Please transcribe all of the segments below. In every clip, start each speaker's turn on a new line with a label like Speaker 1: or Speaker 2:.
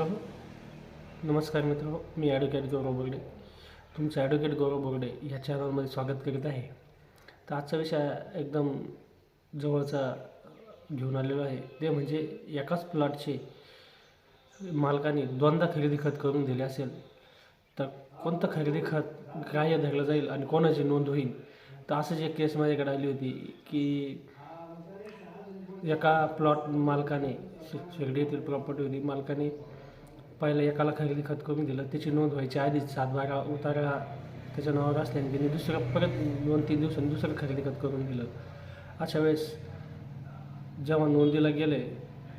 Speaker 1: मित्र नमस्कार मित्र मी ॲडव्होकेट गौरव बोर्डे तुमचं ॲडव्होकेट गौरव बोर्डे या चॅनलमध्ये स्वागत करीत आहे. तर आजचा विषय एकदम जवळचा घेऊन आलेलो आहे. ते म्हणजे एकाच प्लॉटचे मालकाने दोनदा खरेदी खत करून दिले असेल तर कोणतं खरेदी खत ग्राह्य धरलं जाईल आणि कोणाची नोंद होईल? तर असं जे केस माझ्याकडे आली होती की एका प्लॉट मालकाने शिर्डी शेगडी येथील प्रॉपर्टी होती मालकाने पहिला एकाला खरेदी खत करून दिलं. त्याची नोंद व्हायची आधीच सात बारा उतारा त्याच्या नावावर असल्याने त्यांनी दुसरं परत दोन तीन दिवसांनी दुसरं खरेदी खत करून दिलं. अशा वेळेस जेव्हा नोंदीला गेले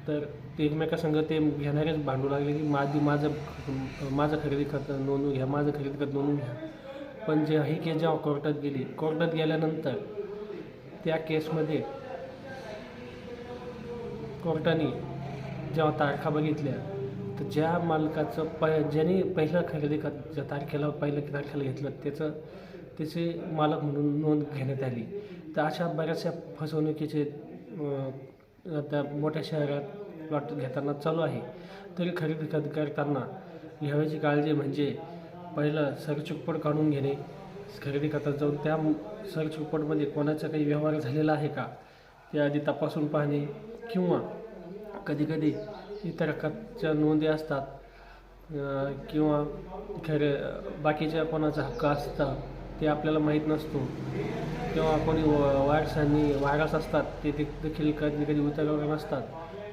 Speaker 1: तर ते एकमेकासंग ते घेणारेच भांडू लागले की माझी माझं माझं खरेदी खत नोंदवून घ्या माझं खरेदी खत नोंदवून घ्या. पण जे ही केस जेव्हा कोर्टात गेली कोर्टात गेल्यानंतर त्या केसमध्ये कोर्टाने जेव्हा तारखा बघितल्या तर ज्या मालकाचं प ज्याने पहिलं खरेदी खत ज्या तारखेला पहिल्या तारखेला घेतलं त्याचं त्याचे मालक म्हणून नोंद घेण्यात आली. तर अशा बऱ्याचशा फसवणुकीचे आता मोठ्या शहरात प्लॉट घेताना चालू आहे. तरी खरेदी खरेदी करताना घ्यावयाची काळजी म्हणजे पहिलं सरचुकपट काढून घेणे खरेदी करता जाऊन त्या सरचुकपटमध्ये कोणाचा काही व्यवहार झालेला आहे का ते आधी तपासून पाहणे किंवा कधीकधी इतर खतच्या नोंदी असतात किंवा खरे बाकीच्या कोणाचा हक्क असतं ते आपल्याला माहीत नसतो. किंवा कोणी व- वारसांनी वारस असतात ते ते देखील कधी कधी उतरवले नसतात.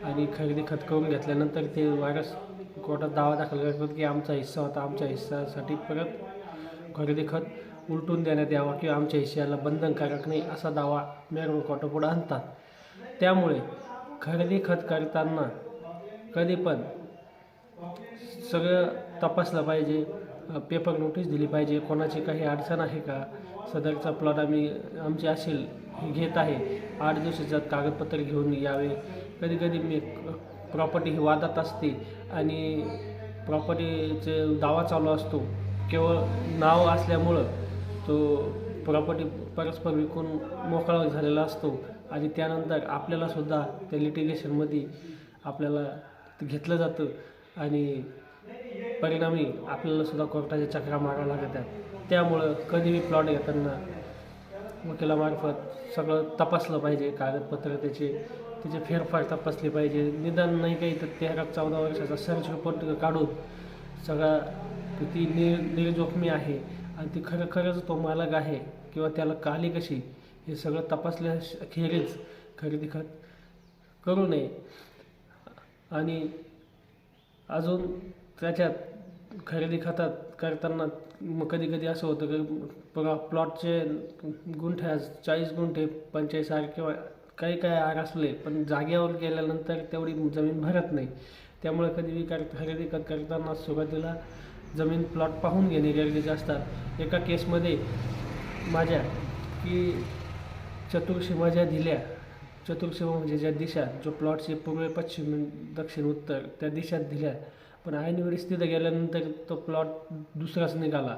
Speaker 1: आणि खरेदी खत करून घेतल्यानंतर ते वारस कोर्टात दावा दाखल करतात की आमचा हिस्सा होता आमच्या हिस्सासाठी परत खरेदी खत उलटून देण्यात यावा किंवा आमच्या हिश्श्याला बंधनकारक नाही असा दावा मिळवून कोर्टापुढे आणतात. त्यामुळे खरेदी खत करताना कधी पण सगळं तपासलं पाहिजे पेपर नोटीस दिली पाहिजे कोणाची काही अडचण आहे का? सदरचा प्लॉट आम्ही आमची असेल घेत आहे. आठ दिवसाच्यात कागदपत्र घेऊन यावे. कधी कधी मी प्रॉपर्टी ही वादात असते आणि प्रॉपर्टीचे दावा चालू असतो. केवळ नाव असल्यामुळं तो प्रॉपर्टी परस्पर विकून मोकळा झालेला असतो. आणि त्यानंतर आपल्यालासुद्धा त्या लिटिगेशनमध्ये आपल्याला घेतलं जातं. आणि परिणामी आपल्याला सुद्धा कोर्टाच्या चक्रा माराव्या लागतात त्यामुळं कधीही प्लॉट घेताना वकिलामार्फत सगळं तपासलं पाहिजे. कागदपत्र त्याचे त्याचे फेरफार तपासले पाहिजे. निदान नाही काही तर तेरा चौदा वर्षाचा सर्च रिपोर्ट काढून सगळा ती निर निर्जोखमी आहे आणि ती खरं खरंच तो मालक आहे किंवा त्याला काली कशी हे सगळं तपासल्या तपासल्याखेरीज खरेदी खत करू नये. आणि अजून त्याच्यात खरेदी खतात करताना मग कधी कधी असं होतं की प्लॉ प्लॉटचे गुंठे चाळीस गुंठे पंचेचाळीस आर किंवा काही काही आर असले पण जागेवर गेल्यानंतर तेवढी जमीन भरत नाही. त्यामुळे कधी कर खरेदी खत करताना सुरुवातीला जमीन प्लॉट पाहून घेणे गरजेचे असतात. एका केसमध्ये माझ्या की चतुर्शी माझ्या दिल्या. चतुर्सीमा म्हणजे ज्या दिशा जो प्लॉटचे पूर्व पश्चिम दक्षिण उत्तर त्या दिशात दिल्या. पण ऐनवेळेस तिथं गेल्यानंतर तो प्लॉट दुसराच निघाला.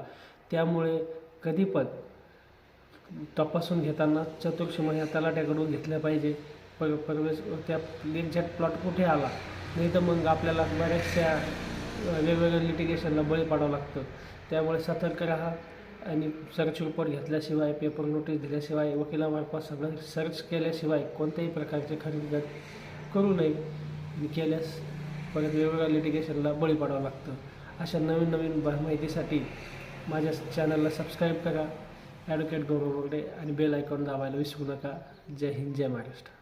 Speaker 1: त्यामुळे कधी पण तपासून घेताना चतुर्सीमा ह्या तलाट्याकडून घेतल्या पाहिजे. पर परवेश त्या एक्झॅक्ट प्लॉट कुठे आला? नाही तर मग आपल्याला बऱ्याचशा वेगवेगळ्या लिटिगेशनला बळी पाडावं लागतं. त्यामुळे सतर्क राहा. आणि सर्च रिपोर्ट घेतल्याशिवाय पेपर नोटीस दिल्याशिवाय वकिलामार्फत सगळं सर्च केल्याशिवाय कोणत्याही प्रकारचे खरेदी करू नये. आणि केल्यास परत वेगवेगळ्या लिटिगेशनला बळी पडावं लागतं. अशा नवीन नवीन माहितीसाठी माझ्या चॅनलला सबस्क्राईब करा. ॲडव्होकेट गौरव बोगडे आणि बेल आयकॉन दाबायला विसरू नका. जय हिंद जय महाराष्ट्र.